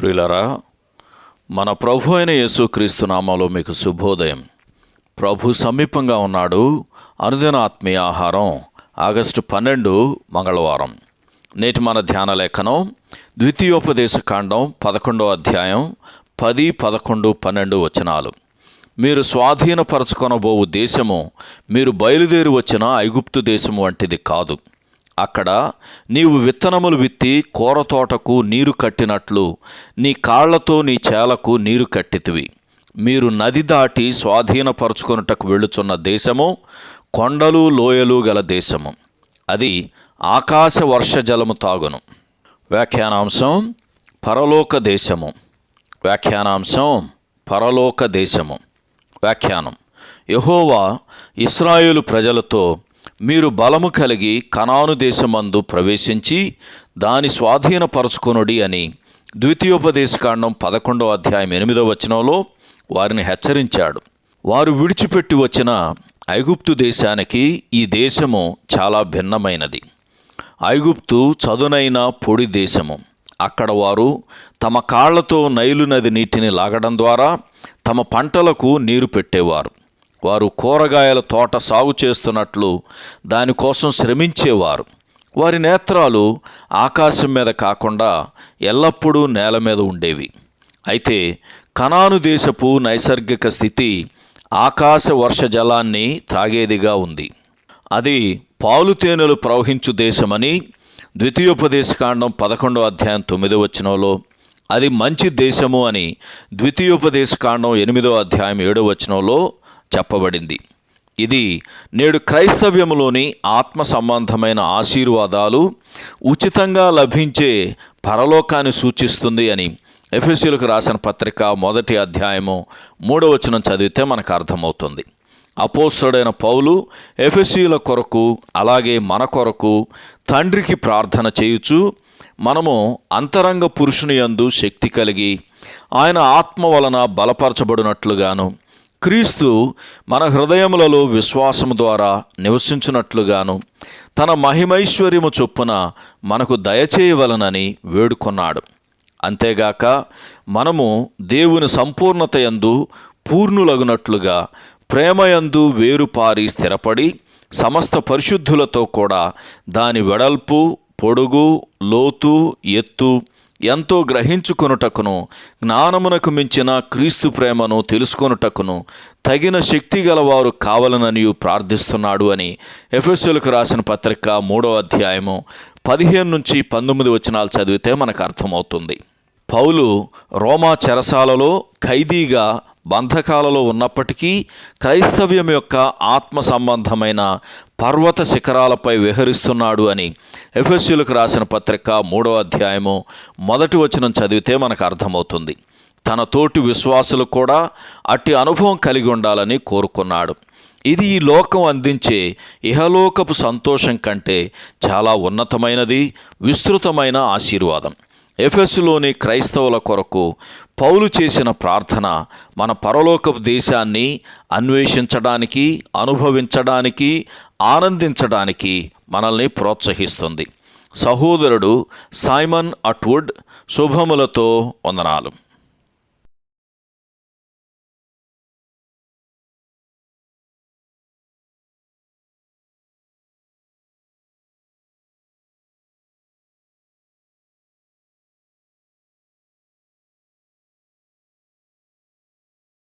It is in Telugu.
ప్రియులరా మన ప్రభు అయిన యేసుక్రీస్తు నామాలో మీకు శుభోదయం. ప్రభు సమీపంగా ఉన్నాడు అనుదిన ఆత్మీయ ఆహారం ఆగస్టు పన్నెండు మంగళవారం. నేటి మన ధ్యాన లేఖనం ద్వితీయోపదేశ కాండం పదకొండో అధ్యాయం పది పదకొండు పన్నెండు వచనాలు. మీరు స్వాధీనపరచుకొనబోవు దేశము మీరు బయలుదేరి వచ్చిన ఐగుప్తు దేశము వంటిది కాదు. అక్కడ నీవు విత్తనములు విత్తి కూర తోటకు నీరు కట్టినట్లు నీ కాళ్ళతో నీ చేలకు నీరు కట్టితివి. మీరు నది దాటి స్వాధీనపరచుకొనుటకు వెళ్ళుచున్న దేశము కొండలు లోయలు గల దేశము. అది ఆకాశ వర్ష జలము తాగును. వ్యాఖ్యానాంశం పరలోక దేశము. వ్యాఖ్యానాంశం పరలోక దేశము. వ్యాఖ్యానం యహోవా ఇస్రాయేలు ప్రజలతో మీరు బలము కలిగి కనాను దేశమందు ప్రవేశించి దాని స్వాధీనపరచుకొనుడి అని ద్వితీయోపదేశకాండం పదకొండవ అధ్యాయం ఎనిమిదవ వచనంలో వారిని హెచ్చరించాడు. వారు విడిచిపెట్టి వచ్చిన ఐగుప్తు దేశానికి ఈ దేశము చాలా భిన్నమైనది. ఐగుప్తు చదునైన పొడి దేశము. అక్కడ వారు తమ కాళ్ళతో నైలు నది నీటిని లాగడం ద్వారా తమ పంటలకు నీరు పెట్టేవారు. వారు కూరగాయల తోట సాగు చేస్తున్నట్లు దానికోసం శ్రమించేవారు. వారి నేత్రాలు ఆకాశం మీద కాకుండా ఎల్లప్పుడూ నేల మీద ఉండేవి. అయితే కనాను దేశపు నైసర్గిక స్థితి ఆకాశ వర్ష జలాన్ని త్రాగేదిగా ఉంది. అది పాలు తేనెలు ప్రవహించు దేశమని ద్వితీయోపదేశకాండం పదకొండో అధ్యాయం తొమ్మిదో వచనంలో అది మంచి దేశము అని ద్వితీయోపదేశకాండం ఎనిమిదో అధ్యాయం ఏడో వచనంలో చెప్పబడింది. ఇది నేడు క్రైస్తవ్యములోని ఆత్మ సంబంధమైన ఆశీర్వాదాలు ఉచితంగా లభించే పరలోకాన్ని సూచిస్తుంది అని ఎఫ్ఎస్సీలకు రాసిన పత్రిక మొదటి అధ్యాయము మూడవచనం చదివితే మనకు అర్థమవుతుంది. అపోస్తుడైన పౌలు ఎఫ్ఎస్సీల కొరకు అలాగే మన కొరకు తండ్రికి ప్రార్థన చేయుచు మనము అంతరంగ పురుషుని యందు శక్తి కలిగి ఆయన ఆత్మ వలన బలపరచబడినట్లుగాను క్రీస్తు మన హృదయములలో విశ్వాసము ద్వారా నివసించున్నట్లుగాను తన మహిమైశ్వర్యము చొప్పున మనకు దయచేయవలనని వేడుకొన్నాడు. అంతేగాక మనము దేవుని సంపూర్ణత యందు పూర్ణులగునట్లుగా ప్రేమయందు వేరుపారి స్థిరపడి సమస్త పరిశుద్ధులతో కూడా దాని వెడల్పు పొడుగు లోతు ఎత్తు ఎంతో గ్రహించుకొనుటకును జ్ఞానమునకు మించిన క్రీస్తు ప్రేమను తెలుసుకొనుటకును తగిన శక్తి గలవారు కావాలననియు ప్రార్థిస్తున్నాడు అని ఎఫ్ఎస్ఎల్కు రాసిన పత్రిక మూడో అధ్యాయము పదిహేను నుంచి పంతొమ్మిది వచనాలు చదివితే మనకు అర్థమవుతుంది. పౌలు రోమా చెరసాలలో ఖైదీగా బంధకాలలో ఉన్నప్పటికీ క్రైస్తవ్యం యొక్క ఆత్మ సంబంధమైన పర్వత శిఖరాలపై విహరిస్తున్నాడు అని ఎఫ్ఎస్యులకు రాసిన పత్రిక మూడో అధ్యాయము మొదటి వచనం చదివితే మనకు అర్థమవుతుంది. తన తోటి విశ్వాసులు కూడా అట్టి అనుభవం కలిగి ఉండాలని కోరుకున్నాడు. ఇది ఈ లోకం అందించే ఇహలోకపు సంతోషం కంటే చాలా ఉన్నతమైనది విస్తృతమైన ఆశీర్వాదం. ఎఫెస్సులోని క్రైస్తవుల కొరకు పౌలు చేసిన ప్రార్థన మన పరలోకపు దేశాన్ని అన్వేషించడానికి అనుభవించడానికి ఆనందించడానికి మనల్ని ప్రోత్సహిస్తుంది. సహోదరుడు సైమన్ అట్వుడ్ శుభములతో వందనాలు.